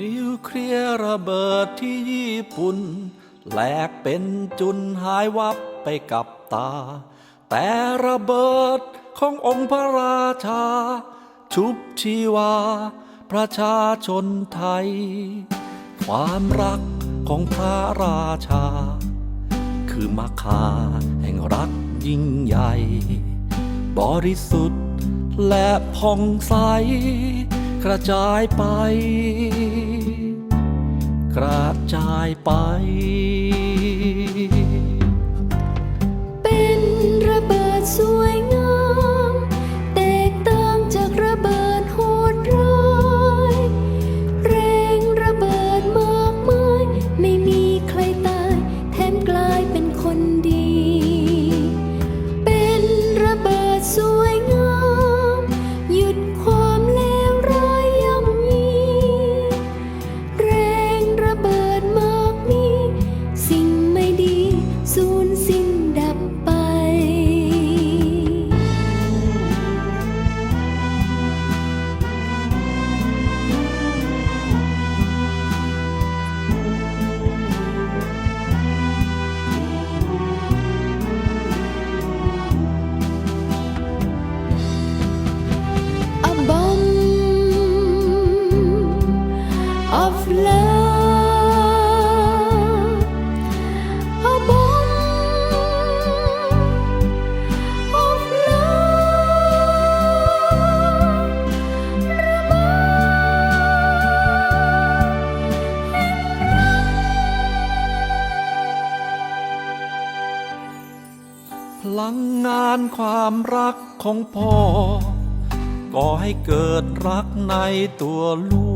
นิวเคลียร์ระเบิดที่ญี่ปุ่นแหลกเป็นจุนหายวับไปกับตา แต่ระเบิดขององค์พระราชา ชุบชีวา ประชาชนไทย ความรักของพระราชา คือมาคาแห่งรักยิ่งใหญ่ บริสุทธิ์และผ่องใสกระจายไป ระจายไป of love, a bomb of love. พลังงานความรักของพ่อก็ให้เกิดรักในตัวลูก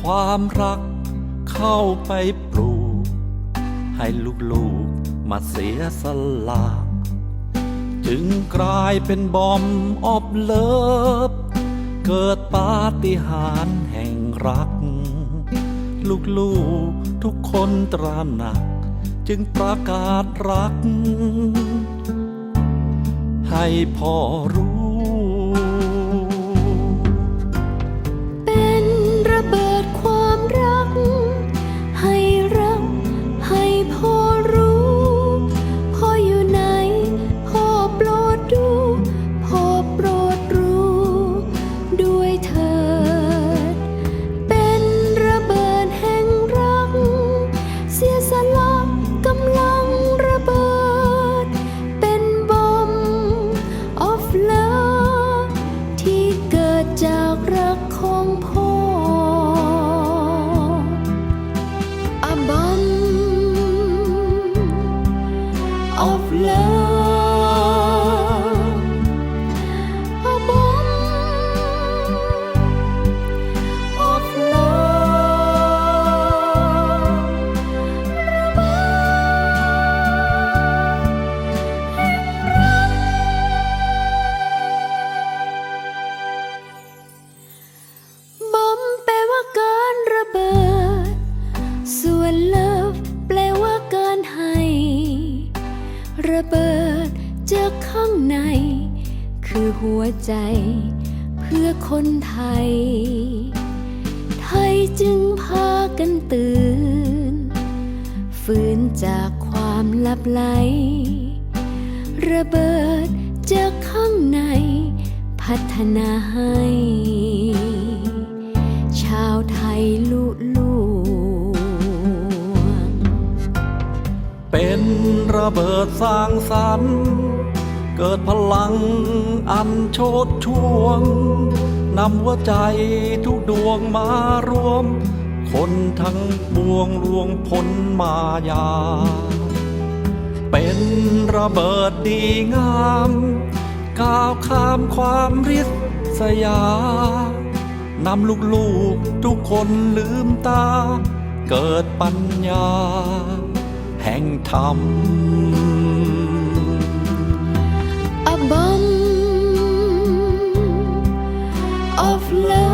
ความรักเข้าไปปลูก ให้ลูกๆมาเสียสละจึงกลายเป็นบอมออบเลิฟ เกิดปาฏิหาริย์แห่งรัก ลูกๆทุกคนตระหนัก จึงประกาศรัก ให้พ่อรู้ of love หัวใจ เพื่อคนไทย ไทยจึงพากันตื่น ฟื้นจากความลับไหล ระเบิดจากข้างใน พัฒนาให้ ชาวไทยลุล่วงเป็นระเบิดสร้างสรรค์ เกิดพลังอันโชดช่วงนำหัวใจทุกดวงมารวม คนทั้งปวงลวงพ้นมายา เป็นระเบิดดีงาม ก้าวข้ามความริษยานำลูกๆทุกคนลืมตา เกิดปัญญา แห่งธรรม of love.